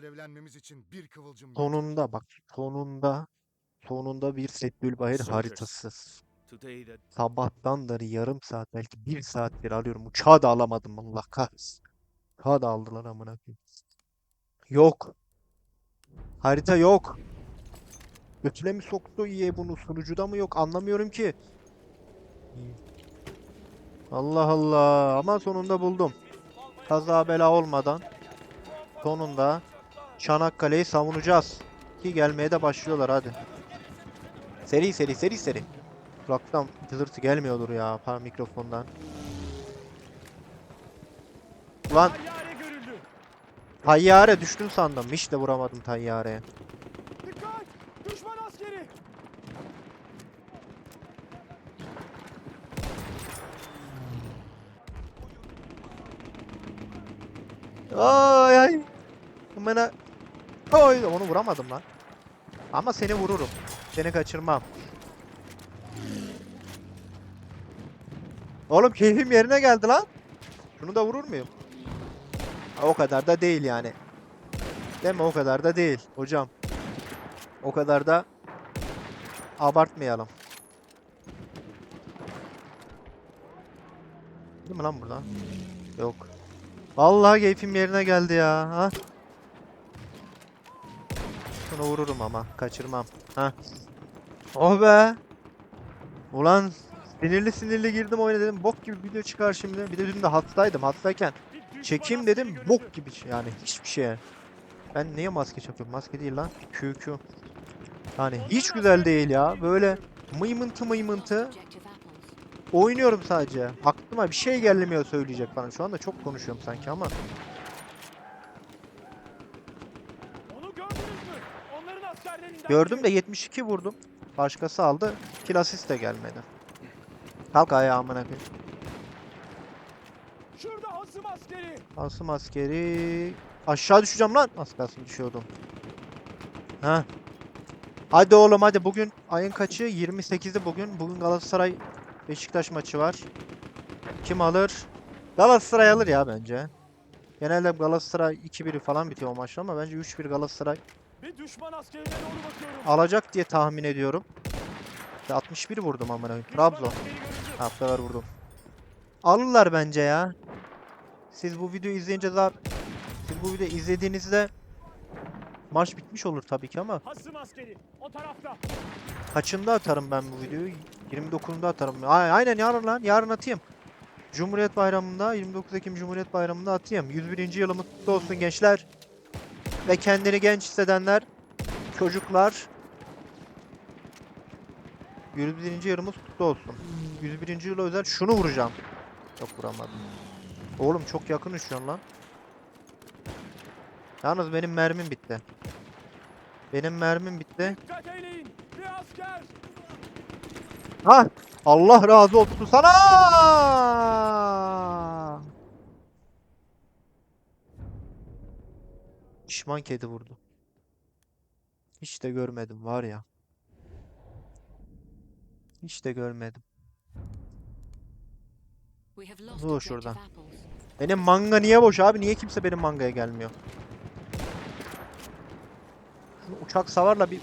Alevlenmemiz için bir kıvılcım. Sonunda bak sonunda sonunda bir Seddülbahir Soldiers. haritası. That Sabahtandır yarım saat belki bir saattir arıyorum. Uçağı da alamadım Allah kahretsin. Uçağı da aldılar amına koyayım. Yok. Harita yok. Götüne mi soktu EA bunu sunucuda mı yok anlamıyorum ki. Allah Allah ama sonunda buldum. Kaza bela olmadan sonunda Çanakkale'yi savunacağız. Ki gelmeye de başlıyorlar hadi. Seri seri seri seri. Kulaktan cızırtı gelmiyordur ya par mikrofondan. Ulan Tayyare düştün sandım. Hiç de vuramadım tayyareye. Dikkat! Düşman askeri! Ay ay. Bana Oy onu vuramadım lan. Ama seni vururum. Seni kaçırmam. Oğlum keyfim yerine geldi lan. Şunu da vurur muyum? O kadar da değil yani. Deme o kadar da değil hocam. O kadar da abartmayalım. Değil mi lan burada? Yok. Vallahi keyfim yerine geldi ya. Ha? Şunu vururum ama kaçırmam. Ha. Oh be. Ulan sinirli sinirli girdim oyuna dedim. Bok gibi video çıkar şimdi. Bir de dün de hastaydım. Hastayken çekeyim dedim. Bok gibi yani hiçbir şey. Ben niye maske çakıyorum? Maske değil lan. QQ. Yani hiç güzel değil ya. Böyle mıymıntı mıymıntı oynuyorum sadece. Aklıma bir şey gelmiyor söyleyecek bana. Şu anda çok konuşuyorum sanki ama. Onu gördünüz mü? Onların askerlerinden Gördüm de 72 vurdum. Başkası aldı. Kill de gelmedi. Kalk ayağa amına koyayım. Şurada hasım askeri. Asım askeri. Aşağı düşeceğim lan. Az kalsın düşüyordum. Ha. Hadi oğlum hadi bugün ayın kaçı? 28'i bugün. Bugün Galatasaray Beşiktaş maçı var. Kim alır? Galatasaray alır ya bence. Genelde Galatasaray 2-1 falan bitiyor o maçlar ama bence 3-1 Galatasaray Bir düşman askerine doğru bakıyorum. alacak diye tahmin ediyorum. İşte 61 vurdum amına koyayım. Trabzon. Haftalar vurdum. Alırlar bence ya. Siz bu videoyu izleyince daha siz bu videoyu izlediğinizde maç bitmiş olur tabii ki ama Hasım askeri. O tarafta. kaçında atarım ben bu videoyu? 29'unda atarım. Ay- Aynen yarın lan. Yarın atayım. Cumhuriyet Bayramı'nda 29 Ekim Cumhuriyet Bayramı'nda atayım. 101. yılımız kutlu olsun gençler. Ve kendini genç hissedenler, çocuklar. 101. yılımız kutlu olsun. 101. yıla özel şunu vuracağım. Yok vuramadım. Oğlum çok yakın uçuyorsun lan. Yalnız benim mermim bitti. Benim mermim bitti. Ha! Allah razı olsun sana! Şişman kedi vurdu. Hiç de görmedim var ya. Hiç de görmedim. Dur şuradan. Benim manga niye boş abi? Niye kimse benim mangaya gelmiyor? Şu uçak savarla bir...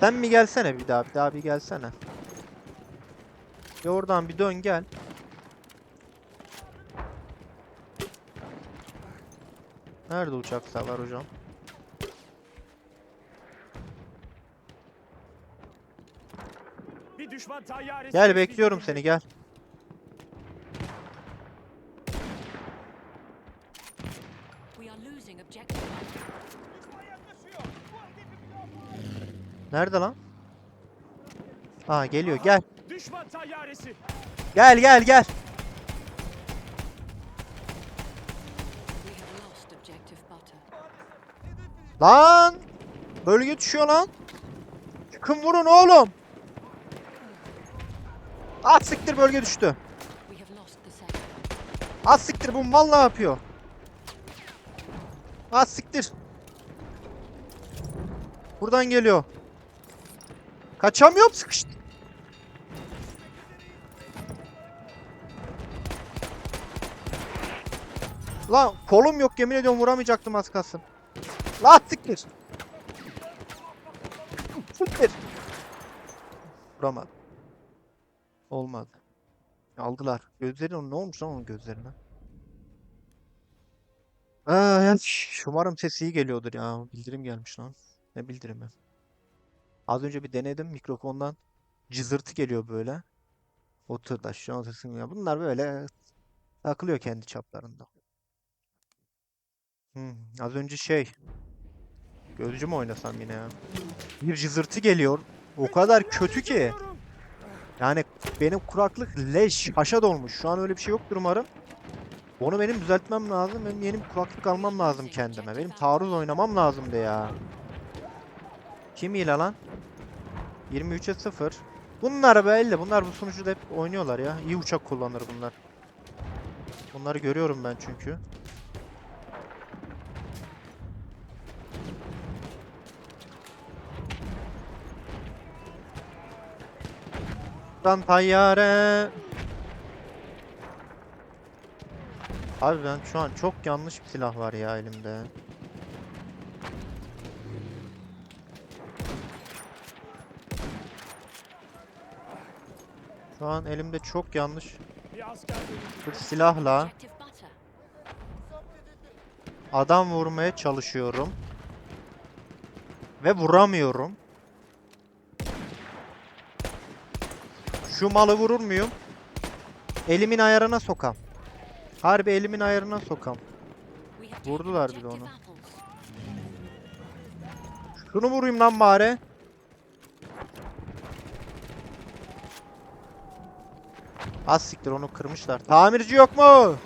Sen mi gelsene bir daha? Bir daha bir gelsene. Bir oradan bir dön gel. Nerede uçak savar hocam? Bir düşman tayyaresi. Gel bekliyorum seni gel. Nerede lan? Aa geliyor gel. Düşman tayyaresi. Gel gel gel. Lan! Bölge düşüyor lan. Çıkın vurun oğlum. Ah siktir bölge düştü. Ah siktir bu mal ne yapıyor? Ah siktir. Buradan geliyor. Kaçamıyorum sıkıştı. Lan kolum yok yemin ediyorum vuramayacaktım az kalsın. La siktir. Siktir. Vuramadım. Olmadı. Aldılar. Gözleri ne olmuş lan onun gözlerine? Aa, yani umarım sesi iyi geliyordur ya. Bildirim gelmiş lan. Ne bildirimi? Az önce bir denedim mikrofondan. Cızırtı geliyor böyle. O tırdaş şu an sesim ya. Bunlar böyle takılıyor kendi çaplarında. Hmm, az önce şey. Gözcü mü oynasam yine ya? Bir cızırtı geliyor. O kadar kötü ki. Yani benim kuraklık leş, haşa dolmuş. Şu an öyle bir şey yoktur umarım. Onu benim düzeltmem lazım. Benim yeni bir kulaklık almam lazım kendime. Benim taarruz oynamam lazımdı ya. Kim ile lan? 23'e 0. Bunlar belli. Bunlar bu sunucuda hep oynuyorlar ya. İyi uçak kullanır bunlar. Bunları görüyorum ben çünkü. Dan tayyare. Abi ben şu an çok yanlış bir silah var ya elimde. Şu an elimde çok yanlış Bir silahla adam vurmaya çalışıyorum. Ve vuramıyorum. Şu malı vurur muyum? Elimin ayarına sokam. Harbi elimin ayarına sokam. Vurdular bir de onu. Şunu vurayım lan bari. Az siktir onu kırmışlar. Tamirci yok mu?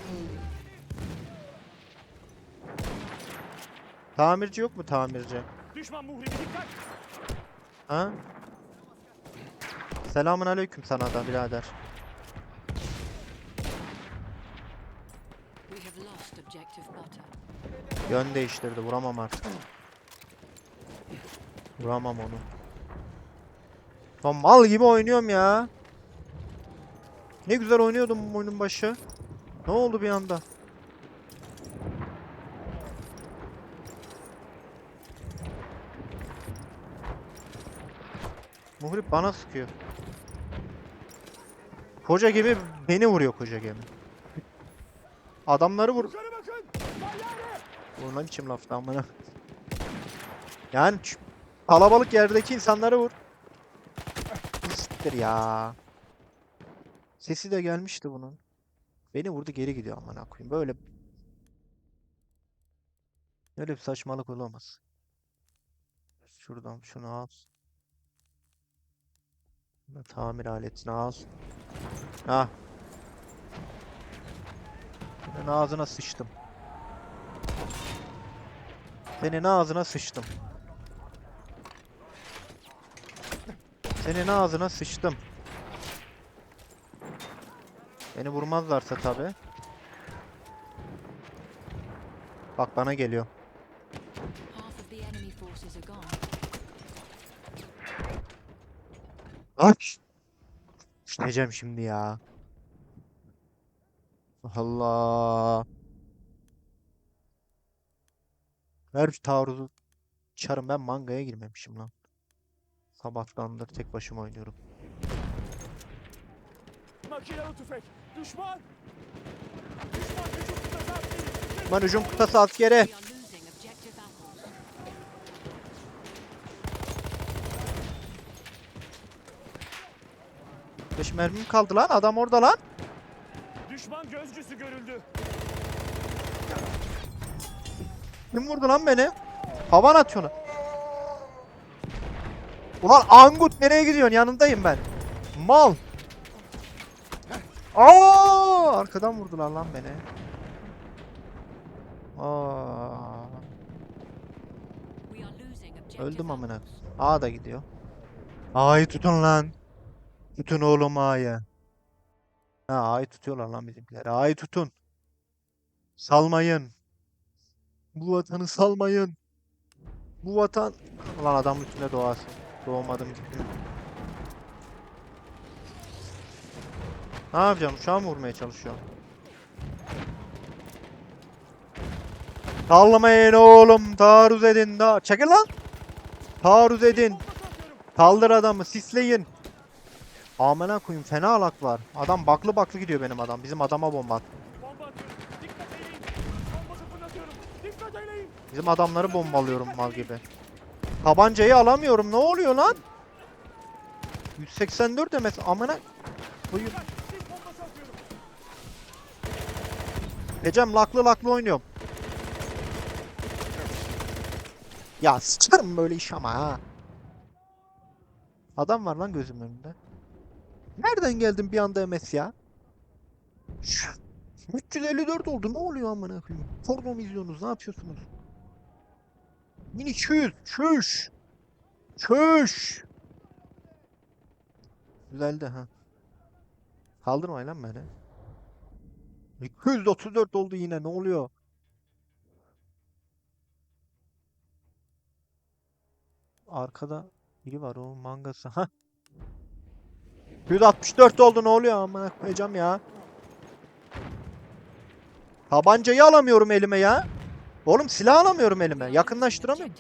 Tamirci yok mu tamirci? Düşman muhribi dikkat. Ha? Selamun aleyküm sana da birader. Yön değiştirdi. Vuramam artık. Vuramam onu. Lan mal gibi oynuyorum ya. Ne güzel oynuyordum bu oyunun başı. Ne oldu bir anda? Muhrip bana sıkıyor. Koca gemi beni vuruyor koca gemi. Adamları vur. Bu ne biçim lafta amına. Yani ç- kalabalık yerdeki insanları vur. Siktir ya. Sesi de gelmişti bunun. Beni vurdu geri gidiyor amına koyayım. Böyle Öyle bir saçmalık olamaz. Şuradan şunu al. Tamir aletini al. Ah. Senin ağzına sıçtım. Senin ağzına sıçtım. Senin ağzına sıçtım. Beni vurmazlarsa tabi. Bak bana geliyor. Düşeceğim şimdi ya. Allah. Ver şu taarruzu. Çarım ben mangaya girmemişim lan. Sabahtandır tek başıma oynuyorum. Makinalı tüfek. Düşman. Düşman hücum kıtası askeri. Lan hücum kıtası askere. 5 mermim kaldı lan. Adam orada lan. Düşman gözcüsü görüldü. Kim vurdu lan beni? Havan atıyor onu. Ulan Angut nereye gidiyorsun? Yanındayım ben. Mal. Aa! Arkadan vurdular lan beni. Aa. Öldüm amına. A da gidiyor. A'yı tutun lan. Tutun oğlum A'yı. Ha A'yı tutuyorlar lan bizimkiler. A'yı tutun. Salmayın. Bu vatanı salmayın. Bu vatan... Lan adam üstünde doğasın. Doğmadım gibi. Ne yapacağım? An mı vurmaya çalışıyorum? Sallamayın oğlum. Taarruz edin. Da Çekil lan. Taarruz edin. Kaldır adamı. Sisleyin. Amına koyayım fena alak var. Adam baklı baklı gidiyor benim adam. Bizim adama bomba at. Bizim adamları bombalıyorum mal gibi. Tabancayı alamıyorum. Ne oluyor lan? 184 demez. Amına koyayım. Ecem laklı laklı oynuyorum. Ya sıçarım böyle iş ama ha. Adam var lan gözümün önünde. Nereden geldin bir anda MS ya? Şu- 354 oldu. Ne oluyor amına koyayım? Porno mu izliyorsunuz? Ne yapıyorsunuz? 1200. Çüş. Çüş. Düzeldi ha. Kaldırmayın lan beni. 234 oldu yine. Ne oluyor? Arkada biri var o mangası. Ha. 164 oldu ne oluyor amına koyacağım ya. Tabancayı alamıyorum elime ya. Oğlum silah alamıyorum elime. Yakınlaştıramıyorum.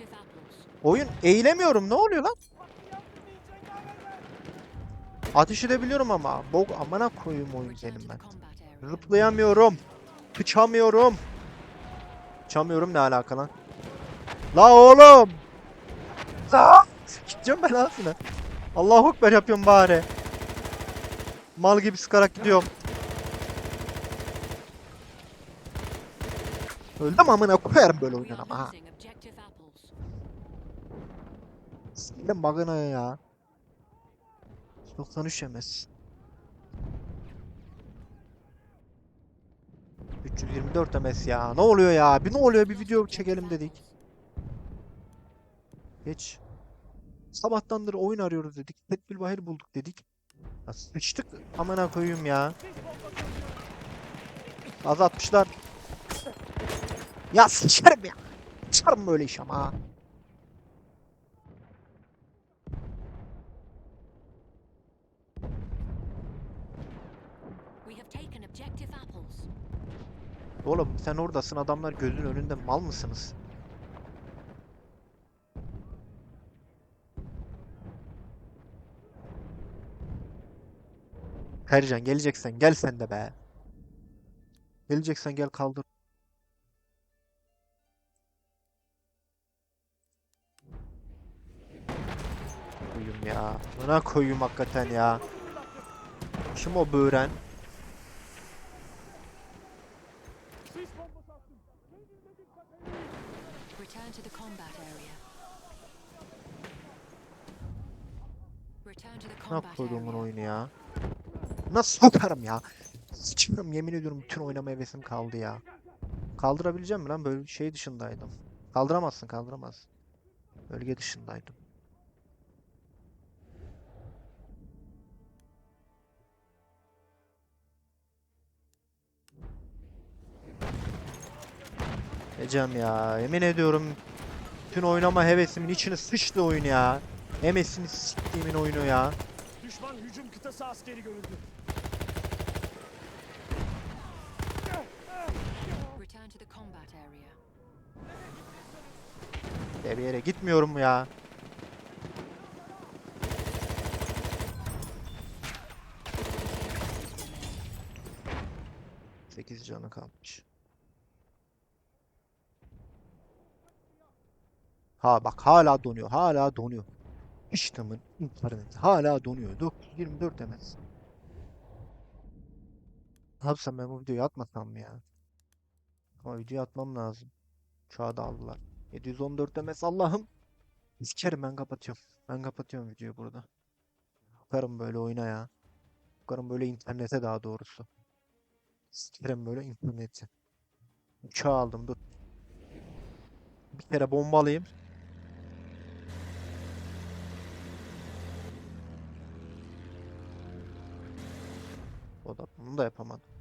Oyun eğilemiyorum. Ne oluyor lan? Ateş edebiliyorum ama. Bok amına koyayım oyun benim ben. Zıplayamıyorum. Sıçamıyorum. Sıçamıyorum ne alaka lan? La oğlum. La. Gideceğim ben ağzına. Allahu Ekber yapıyorum bari. Mal gibi sıkarak gidiyorum. Öldüm amına koyarım böyle are ama ha. Siktim bagına ya. 93 yemez. 324 MS ya. Ne oluyor ya? Bir ne oluyor? Bir video çekelim dedik. Geç. Sabahtandır oyun arıyoruz dedik. Petbil Bahir bulduk dedik. Sıçtık amına koyayım ya. Az atmışlar. Ya sıçarım ya. Sıçarım böyle iş ama. Oğlum sen oradasın adamlar gözün önünde mal mısınız? Ercan geleceksen gel sen de be. Geleceksen gel kaldır. Koyayım ya. Buna koyayım hakikaten ya. Kim o böğren? Return to the combat area. Return to the Ne area. oyunu ya? Nasıl sokarım ya? Sıçıyorum yemin ediyorum bütün oynama hevesim kaldı ya. Kaldırabileceğim mi lan? Böyle şey dışındaydım. Kaldıramazsın kaldıramazsın. Bölge dışındaydım. Ecem ya yemin ediyorum bütün oynama hevesimin içine sıçtı oyun ya. Hevesini siktiğimin oyunu ya. Düşman hücum kıtası askeri görüldü. Ya bir yere gitmiyorum ya. Sekiz canı kalmış. Ha bak hala donuyor. Hala donuyor. İştemin interneti hala donuyor. 924 demez. Ne yapsam ben bu videoyu atmasam mı ya? Ama videoyu atmam lazım. Uçağı da aldılar. 714 demez Allah'ım. Sikerim ben kapatıyorum. Ben kapatıyorum videoyu burada. Bakarım böyle oyuna ya. Bakarım böyle internete daha doğrusu. Sikerim böyle interneti. Uçağı aldım dur. Bir kere bombalayayım. O da bunu da yapamadım.